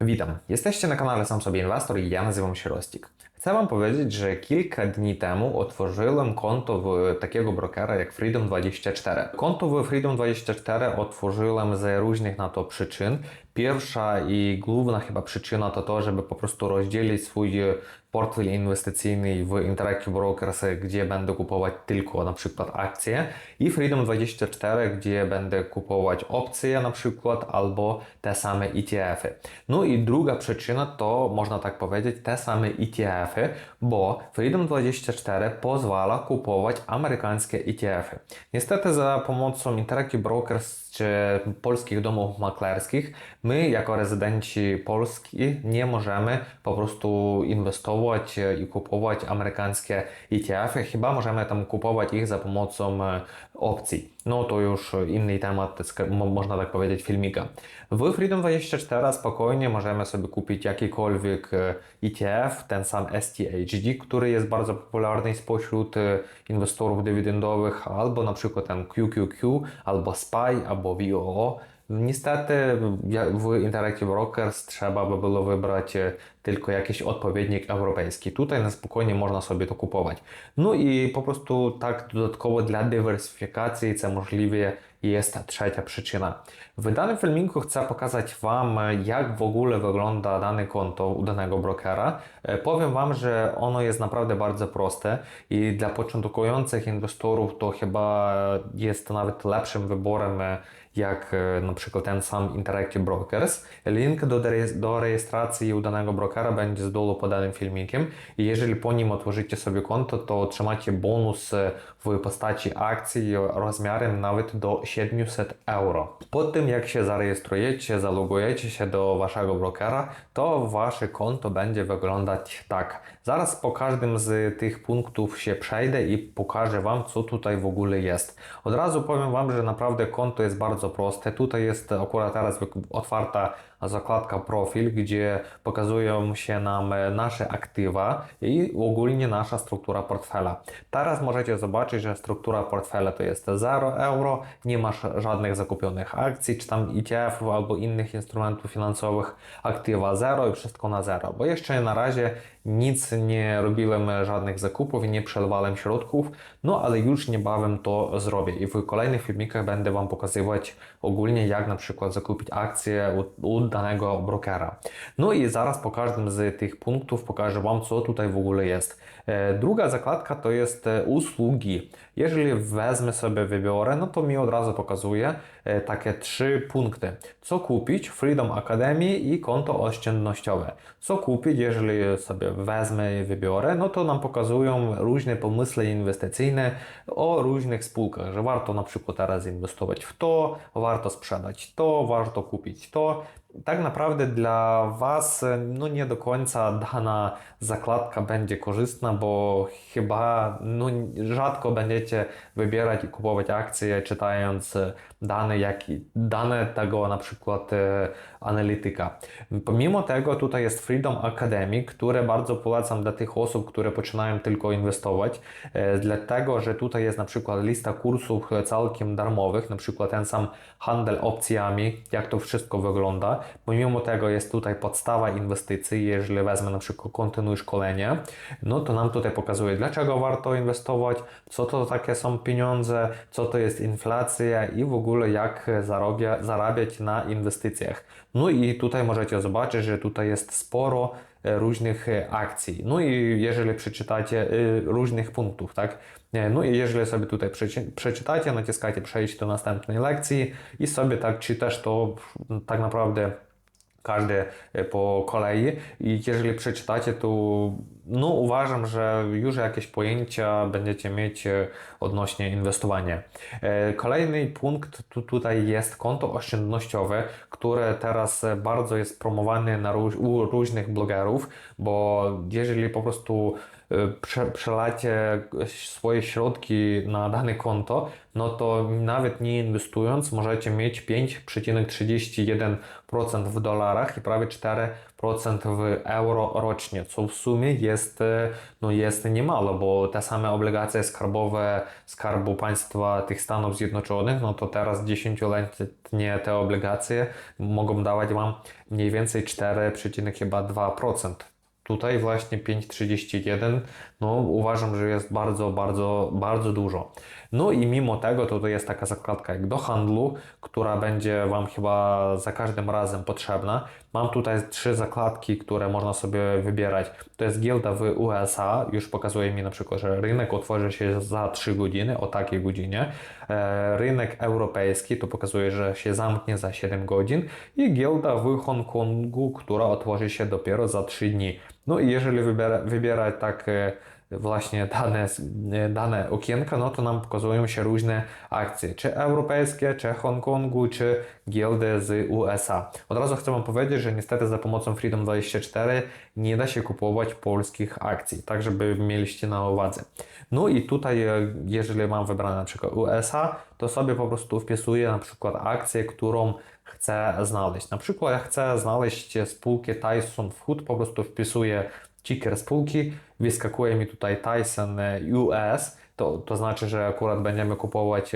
Witam, jesteście na kanale Sam Sobie Inwestor i ja nazywam się Rostik. Chcę Wam powiedzieć, że kilka dni temu otworzyłem konto w takiego brokera jak Freedom24. Konto w Freedom24 otworzyłem z różnych na to przyczyn. Pierwsza i główna chyba przyczyna to to, żeby po prostu rozdzielić swój portfel inwestycyjny w Interactive Brokers, gdzie będę kupować tylko na przykład akcje i Freedom24, gdzie będę kupować opcje na przykład albo te same ETF-y. No i druga przyczyna to można tak powiedzieć te same ETF-y, bo Freedom24 pozwala kupować amerykańskie ETF-y. Niestety za pomocą Interactive Brokers czy polskich domów maklerskich my jako rezydenci Polski nie możemy po prostu inwestować i kupować amerykańskie ETF-y, chyba możemy tam kupować ich za pomocą opcji. No to już inny temat, można tak powiedzieć, filmika. W Freedom24 spokojnie możemy sobie kupić jakikolwiek ETF, ten sam STHD, który jest bardzo popularny spośród inwestorów dywidendowych, albo na przykład ten QQQ, albo SPY, albo Niestety w Interactive Brokers trzeba by było wybrać tylko jakiś odpowiednik europejski. Tutaj na spokojnie można sobie to kupować. No i po prostu tak dodatkowo dla dywersyfikacji це możliwie jest trzecia przyczyna. W danym filmiku chcę pokazać Wam, jak w ogóle wygląda dane konto u danego brokera. Powiem Wam, że ono jest naprawdę bardzo proste i dla początkujących inwestorów to chyba jest nawet lepszym wyborem jak na przykład ten sam Interactive Brokers. Link do, do rejestracji u danego brokera będzie z dolu pod danym filmikiem i jeżeli po nim otworzycie sobie konto, to otrzymacie bonus w postaci akcji rozmiarem nawet do 700 euro. Po tym jak się zarejestrujecie, zalogujecie się do waszego brokera, to wasze konto będzie wyglądać tak. Zaraz po każdym z tych punktów się przejdę i pokażę wam, co tutaj w ogóle jest. Od razu powiem wam, że naprawdę konto jest bardzo proste. Tutaj jest akurat teraz otwarta zakładka profil, gdzie pokazują się nam nasze aktywa i ogólnie nasza struktura portfela. Teraz możecie zobaczyć, że struktura portfela to jest 0 euro, nie masz żadnych zakupionych akcji, czy tam ETF-ów albo innych instrumentów finansowych, aktywa 0 i wszystko na 0, bo jeszcze na razie nic nie robiłem żadnych zakupów nie przelewałem środków, no ale już niebawem to zrobię i w kolejnych filmikach będę Wam pokazywać ogólnie jak na przykład zakupić akcje u, u danego brokera. No i zaraz po każdym z tych punktów pokażę Wam co tutaj w ogóle jest. Druga zakładka to jest usługi. Jeżeli wezmę sobie, wybiorę, no to mi od razu pokazuje takie trzy punkty. Co kupić? Freedom Academy i konto oszczędnościowe. Co kupić, jeżeli sobie wezmę i wybiorę, no to nam pokazują różne pomysły inwestycyjne o różnych spółkach, że warto na przykład teraz inwestować w to, warto sprzedać to, warto kupić to tak naprawdę dla Was no nie do końca dana zakładka będzie korzystna, bo chyba no, rzadko będziecie wybierać i kupować akcje czytając dane, jak dane tego na przykład e, analityka. Pomimo tego tutaj jest Freedom Academy, które bardzo polecam dla tych osób, które poczynają tylko inwestować, e, dlatego, że tutaj jest na przykład lista kursów całkiem darmowych, na przykład ten sam handel opcjami, jak to wszystko wygląda. Pomimo tego jest tutaj podstawa inwestycji, jeżeli wezmę na przykład kontynuuj szkolenie, no to nam tutaj pokazuje, dlaczego warto inwestować, co to takie są pieniądze, co to jest inflacja i w ogóle jak zarabia, zarabiać na inwestycjach. No i tutaj możecie zobaczyć, że tutaj jest sporo różnych akcji. No i jeżeli przeczytacie różnych punktów, tak? No i jeżeli sobie tutaj przeczytacie, naciskacie przejść do następnej lekcji i sobie tak czytasz, to tak naprawdę każdy po kolei i jeżeli przeczytacie, to no, uważam, że już jakieś pojęcia będziecie mieć odnośnie inwestowania. Kolejny punkt tu, tutaj jest konto oszczędnościowe, które teraz bardzo jest promowane na, u różnych blogerów, bo jeżeli po prostu e, przelacie swoje środki na dane konto, no to nawet nie inwestując możecie mieć 5,31% w dolarach i prawie 4% w euro rocznie, co w sumie jest, e, no jest niemało, bo te same obligacje skarbowe Skarbu Państwa tych Stanów Zjednoczonych, no to teraz 10-letnie te obligacje mogą dawać Wam mniej więcej 4,2%. Tutaj właśnie 5,31, no uważam, że jest bardzo, bardzo, bardzo dużo. No i mimo tego to, jest taka zakładka jak do handlu, która będzie Wam chyba za każdym razem potrzebna. Mam tutaj trzy zakładki, które można sobie wybierać. To jest giełda w USA, już pokazuje mi na przykład, że rynek otworzy się za 3 godziny, o takiej godzinie. E, rynek europejski to pokazuje, że się zamknie za 7 godzin i giełda w Hongkongu, która otworzy się dopiero za 3 dni. No i jeżeli wybiera, wybierać tak e, właśnie dane, dane okienka, no to nam pokazują się różne akcje, czy europejskie, czy Hongkongu, czy giełdy z USA. Od razu chcę Wam powiedzieć, że niestety za pomocą Freedom24 nie da się kupować polskich akcji, tak żeby mieliście na uwadze. No i tutaj, jeżeli mam wybrane na przykład USA, to sobie po prostu wpisuję na przykład akcję, którą chcę znaleźć. Na przykład ja chcę znaleźć spółkę Tyson Food, po prostu wpisuję ticker spółki, wyskakuje mi tutaj Tyson US, to, to znaczy, że akurat będziemy kupować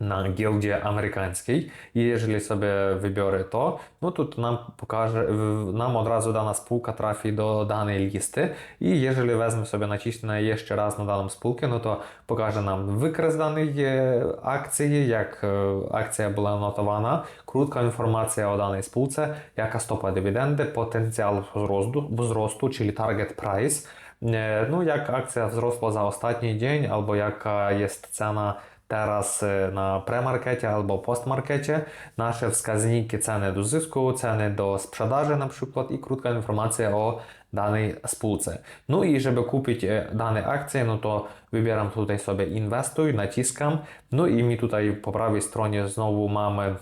na giełdzie amerykańskiej. I jeżeli sobie wybiorę to, no to, nam pokaże, nam od razu dana spółka trafi do danej listy. I jeżeli wezmę sobie, nacisnę jeszcze raz na daną spółkę, no to pokaże nam wykres danej e, akcji, jak e, akcja była notowana, krótka informacja o danej spółce, jaka stopa dywidendy, potencjał wzrostu, wzrostu czyli target price, e, no jak akcja wzrosła za ostatni dzień albo jaka jest cena teraz y, na premarkecie albo postmarkecie nasze wskaźniki ceny do zysku, ceny do sprzedaży na przykład i krótka informacja o danej spółce. No i żeby kupić y, dane akcje, no to wybieram tutaj sobie inwestuj, naciskam, no i mi tutaj po prawej stronie znowu mamy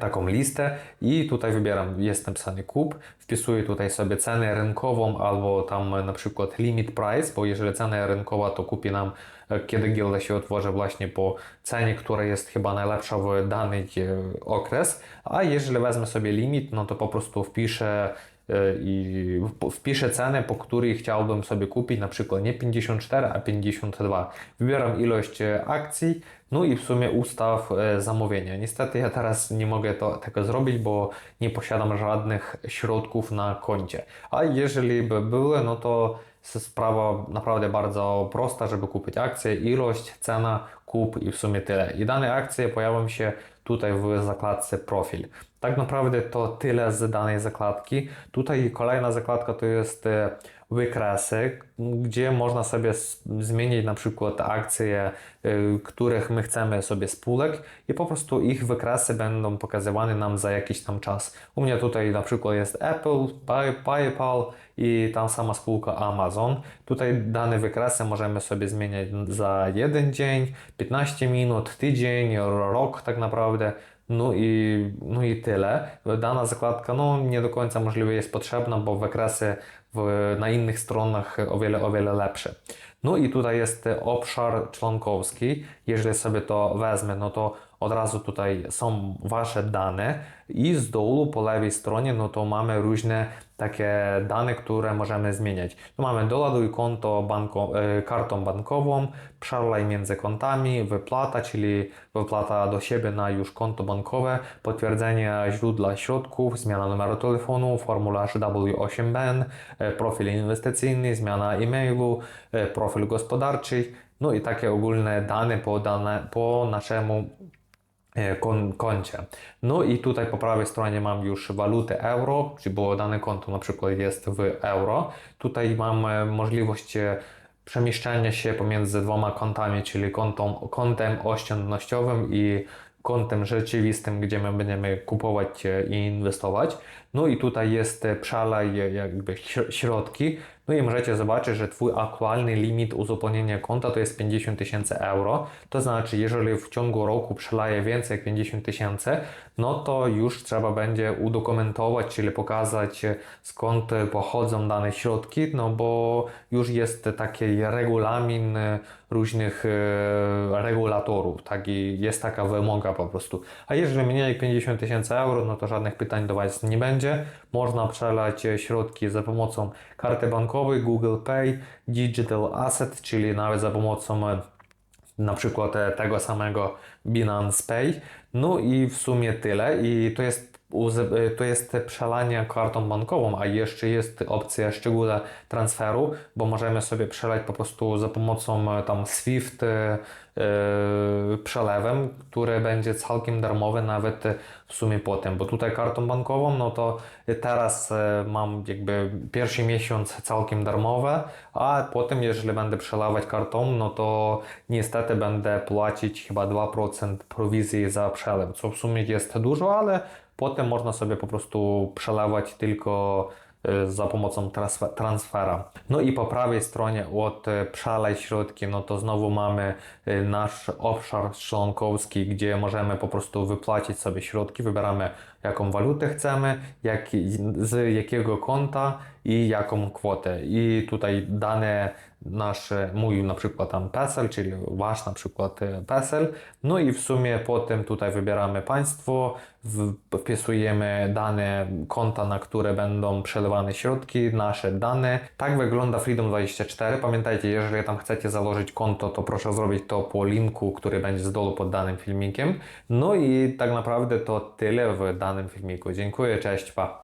taką listę i tutaj wybieram, jest napisany kup, wpisuję tutaj sobie cenę rynkową albo tam na przykład limit price, bo jeżeli cena rynkowa to kupi nam e, kiedy giełda się otworzy właśnie po cenie, która jest chyba najlepsza w dany e, okres, a jeżeli wezmę sobie limit, no to po prostu wpiszę i wpiszę cenę, po której chciałbym sobie kupić, na przykład nie 54, a 52. Wybieram ilość akcji, no i w sumie ustaw e, zamówienia. Niestety ja teraz nie mogę to, tego zrobić, bo nie posiadam żadnych środków na koncie. A jeżeli by były, no to sprawa naprawdę bardzo prosta, żeby kupić akcję, ilość, cena, kup i w sumie tyle. I dane akcje pojawią się tutaj w zakładce profil. Tak naprawdę to tyle z danej zakładki. Tutaj kolejna zakładka to jest e, wykresy, gdzie można sobie zmienić na przykład akcje, y, których my chcemy sobie spółek i po prostu ich wykresy będą pokazywane nam za jakiś tam czas. U mnie tutaj na przykład jest Apple, PayPal i tam sama spółka Amazon. Tutaj dane wykresy możemy sobie zmieniać za jeden dzień, 15 minut, tydzień, rok tak naprawdę. No i, no i tyle. Dana zakładka no, nie do końca możliwe jest potrzebna, bo wykresy w, na innych stronach o wiele, o wiele lepsze. No i tutaj jest obszar członkowski. Jeżeli sobie to wezmę, no to od razu tutaj są Wasze dane i z dołu po lewej stronie no to mamy różne takie dane, które możemy zmieniać. Tu mamy doładuj konto banko, e, kartą bankową, przerlaj między kontami, wyplata, czyli wyplata do siebie na już konto bankowe, potwierdzenie źródła środków, zmiana numeru telefonu, formularz W8BN, e, profil inwestycyjny, zmiana e-mailu, e, profil gospodarczy, no i takie ogólne dane po, dane, po naszemu kon koncie. No i tutaj po prawej stronie mam już walutę euro, było dane konto na przykład jest w euro. Tutaj mam e, możliwość e, przemieszczania się pomiędzy dwoma kontami, czyli kontem, kontem oszczędnościowym i kontem rzeczywistym, gdzie my będziemy kupować i inwestować. No i tutaj jest e, przelej e, jakby śro- środki. No i możecie zobaczyć, że Twój aktualny limit uzupełnienia konta to jest 50 tysięcy euro. To znaczy, jeżeli w ciągu roku przeleje więcej jak 50 tysięcy, no to już trzeba będzie udokumentować, czyli pokazać skąd pochodzą dane środki, no bo już jest taki regulamin różnych e, regulatorów, tak i jest taka wymoga po prostu. A jeżeli mniej jak 50 tysięcy euro, no to żadnych pytań do Was nie będzie. Można przelać e, środki za pomocą karty bankowej, Google Pay, Digital Asset, czyli nawet za pomocą e, na przykład tego samego Binance Pay. No i w sumie tyle. I to jest, to jest przelanie kartą bankową, a jeszcze jest opcja szczególe transferu, bo możemy sobie przelać po prostu za pomocą e, tam SWIFT e, przelewem, który będzie całkiem darmowy nawet w sumie potem, bo tutaj kartą bankową, no to teraz mam jakby pierwszy miesiąc całkiem darmowe, a potem jeżeli będę przelewać kartą, no to niestety będę płacić chyba 2% prowizji za przelew, co w sumie jest dużo, ale potem można sobie po prostu przelewać tylko e, za pomocą transfe- transfera. No i po prawej stronie od e, przelej środki, no to znowu mamy e, nasz obszar członkowski, gdzie możemy po prostu wypłacić sobie środki, wybieramy jaką walutę chcemy, jak, z jakiego konta i jaką kwotę. I tutaj dane nasze, mój na przykład tam PESEL, czyli wasz na przykład e, PESEL. No i w sumie potem tutaj wybieramy państwo, wpisujemy dane konta, na które będą przelewane środki, nasze dane. Tak wygląda Freedom24. Pamiętajcie, jeżeli tam chcecie założyć konto, to proszę zrobić to po linku, który będzie z dolu pod danym filmikiem. No i tak naprawdę to tyle w danym filmiku. Dziękuję, cześć, pa.